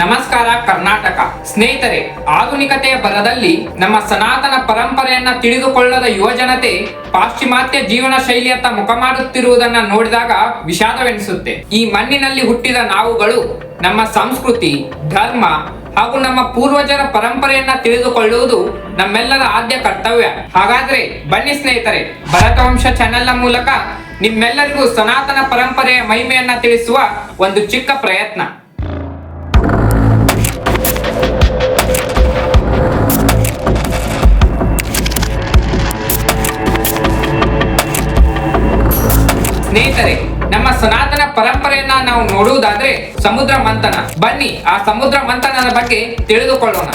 ನಮಸ್ಕಾರ ಕರ್ನಾಟಕ. ಸ್ನೇಹಿತರೆ, ಆಧುನಿಕತೆಯ ಬರದಲ್ಲಿ ನಮ್ಮ ಸನಾತನ ಪರಂಪರೆಯನ್ನ ತಿಳಿದುಕೊಳ್ಳದ ಯುವಜನತೆ ಪಾಶ್ಚಿಮಾತ್ಯ ಜೀವನ ಶೈಲಿಯತ್ತ ಮುಖ ಮಾಡುತ್ತಿರುವುದನ್ನ ನೋಡಿದಾಗ ವಿಷಾದವೆನಿಸುತ್ತೆ. ಈ ಮಣ್ಣಿನಲ್ಲಿ ಹುಟ್ಟಿದ ನಾವುಗಳು ನಮ್ಮ ಸಂಸ್ಕೃತಿ, ಧರ್ಮ ಹಾಗೂ ನಮ್ಮ ಪೂರ್ವಜರ ಪರಂಪರೆಯನ್ನ ತಿಳಿದುಕೊಳ್ಳುವುದು ನಮ್ಮೆಲ್ಲರ ಆದ್ಯ ಕರ್ತವ್ಯ. ಹಾಗಾದ್ರೆ ಬನ್ನಿ ಸ್ನೇಹಿತರೆ, ಭರತವಂಶ ಚಾನೆಲ್ನ ಮೂಲಕ ನಿಮ್ಮೆಲ್ಲರಿಗೂ ಸನಾತನ ಪರಂಪರೆಯ ಮಹಿಮೆಯನ್ನ ತಿಳಿಸುವ ಒಂದು ಚಿಕ್ಕ ಪ್ರಯತ್ನ. ಸ್ನೇಹಿತರೆ, ನಮ್ಮ ಸನಾತನ ಪರಂಪರೆಯನ್ನ ನಾವು ನೋಡುವುದಾದ್ರೆ ಸಮುದ್ರ ಮಂಥನ. ಬನ್ನಿ, ಆ ಸಮುದ್ರ ಮಂಥನದ ಬಗ್ಗೆ ತಿಳಿದುಕೊಳ್ಳೋಣ.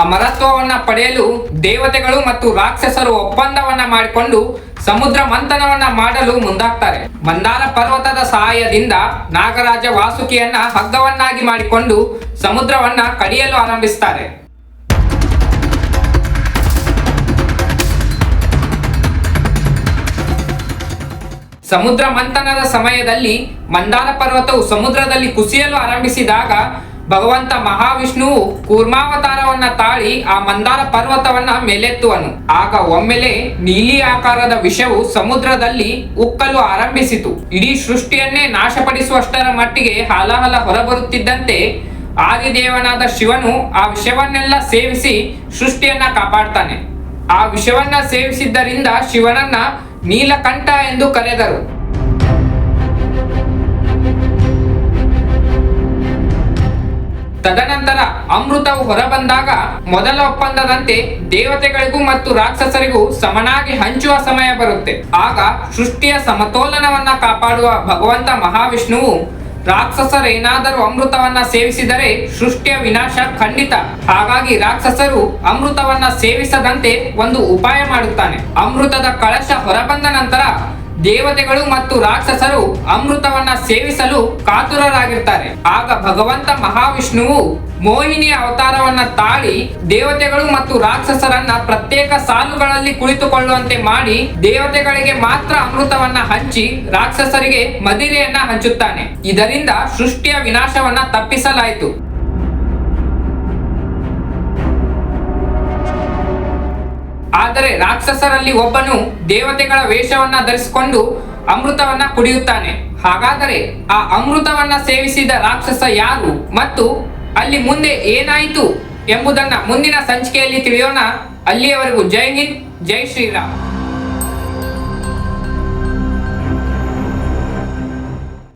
ಅಮರತ್ವವನ್ನ ಪಡೆಯಲು ದೇವತೆಗಳು ಮತ್ತು ರಾಕ್ಷಸರು ಒಪ್ಪಂದವನ್ನ ಮಾಡಿಕೊಂಡು ಸಮುದ್ರ ಮಂಥನವನ್ನ ಮಾಡಲು ಮುಂದಾಗ್ತಾರೆ. ಮಂದಾರ ಪರ್ವತದ ಸಹಾಯದಿಂದ ನಾಗರಾಜ ವಾಸುಕಿಯನ್ನ ಹಗ್ಗವನ್ನಾಗಿ ಮಾಡಿಕೊಂಡು ಸಮುದ್ರವನ್ನ ಕಡಿಯಲು ಆರಂಭಿಸ್ತಾರೆ. ಸಮುದ್ರ ಮಂಥನದ ಸಮಯದಲ್ಲಿ ಮಂದಾರ ಪರ್ವತವು ಸಮುದ್ರದಲ್ಲಿ ಕುಸಿಯಲು ಆರಂಭಿಸಿದಾಗ ಭಗವಂತ ಮಹಾವಿಷ್ಣುವು ಕೂರ್ಮಾವತಾರವನ್ನ ತಾಳಿ ಆ ಮಂದಾರ ಪರ್ವತವನ್ನ ಮೇಲೆತ್ತುವನು. ಆಗ ಒಮ್ಮೆಲೆ ನೀಲಿ ಆಕಾರದ ವಿಷವು ಸಮುದ್ರದಲ್ಲಿ ಉಕ್ಕಲು ಆರಂಭಿಸಿತು. ಇಡೀ ಸೃಷ್ಟಿಯನ್ನೇ ನಾಶಪಡಿಸುವಷ್ಟರ ಮಟ್ಟಿಗೆ ಹಾಲಾಹಲ ಹೊರಬರುತ್ತಿದ್ದಂತೆ ಆದಿದೇವನಾದ ಶಿವನು ಆ ವಿಷವನ್ನೆಲ್ಲ ಸೇವಿಸಿ ಸೃಷ್ಟಿಯನ್ನ ಕಾಪಾಡ್ತಾನೆ. ಆ ವಿಷವನ್ನ ಸೇವಿಸಿದ್ದರಿಂದ ಶಿವನನ್ನ ನೀಲಕಂಠ ಎಂದು ಕರೆದರು. ತದನಂತರ ಅಮೃತವು ಹೊರಬಂದಾಗ ಮೊದಲ ಒಪ್ಪಂದದಂತೆ ದೇವತೆಗಳಿಗೂ ಮತ್ತು ರಾಕ್ಷಸರಿಗೂ ಸಮನಾಗಿ ಹಂಚುವ ಸಮಯ ಬರುತ್ತೆ. ಆಗ ಸೃಷ್ಟಿಯ ಸಮತೋಲನವನ್ನ ಕಾಪಾಡುವ ಭಗವಂತ ಮಹಾವಿಷ್ಣುವು ರಾಕ್ಷಸರೇನಾದರೂ ಅಮೃತವನ್ನ ಸೇವಿಸಿದರೆ ಸೃಷ್ಟಿಯ ವಿನಾಶ ಖಂಡಿತ. ಹಾಗಾಗಿ ರಾಕ್ಷಸರು ಅಮೃತವನ್ನ ಸೇವಿಸದಂತೆ ಒಂದು ಉಪಾಯ ಮಾಡುತ್ತಾನೆ. ಅಮೃತದ ಕಳಶ ಹೊರಬಂದ ನಂತರ ದೇವತೆಗಳು ಮತ್ತು ರಾಕ್ಷಸರು ಅಮೃತವನ್ನ ಸೇವಿಸಲು ಕಾತುರರಾಗಿರ್ತಾರೆ. ಆಗ ಭಗವಂತ ಮಹಾವಿಷ್ಣುವು ಮೋಹಿನಿಯ ಅವತಾರವನ್ನ ತಾಳಿ ದೇವತೆಗಳು ಮತ್ತು ರಾಕ್ಷಸರನ್ನ ಪ್ರತ್ಯೇಕ ಸಾಲುಗಳಲ್ಲಿ ಕುಳಿತುಕೊಳ್ಳುವಂತೆ ಮಾಡಿ ದೇವತೆಗಳಿಗೆ ಮಾತ್ರ ಅಮೃತವನ್ನ ಹಂಚಿ ರಾಕ್ಷಸರಿಗೆ ಮದಿರೆಯನ್ನ ಹಂಚುತ್ತಾನೆ. ಇದರಿಂದ ಸೃಷ್ಟಿಯ ವಿನಾಶವನ್ನ ತಪ್ಪಿಸಲಾಯಿತು. ಆದರೆ ರಾಕ್ಷಸರಲ್ಲಿ ಒಬ್ಬನು ದೇವತೆಗಳ ವೇಷವನ್ನ ಧರಿಸಿಕೊಂಡು ಅಮೃತವನ್ನ ಕುಡಿಯುತ್ತಾನೆ. ಹಾಗಾದರೆ ಆ ಅಮೃತವನ್ನ ಸೇವಿಸಿದ ರಾಕ್ಷಸ ಯಾರು ಮತ್ತು ಅಲ್ಲಿ ಮುಂದೆ ಏನಾಯಿತು ಎಂಬುದನ್ನು ಮುಂದಿನ ಸಂಚಿಕೆಯಲ್ಲಿ ತಿಳಿಯೋಣ. ಅಲ್ಲಿಯವರೆಗೂ ಜೈ ಹಿಂದ್ ಜೈ ಶ್ರೀರಾಮ್.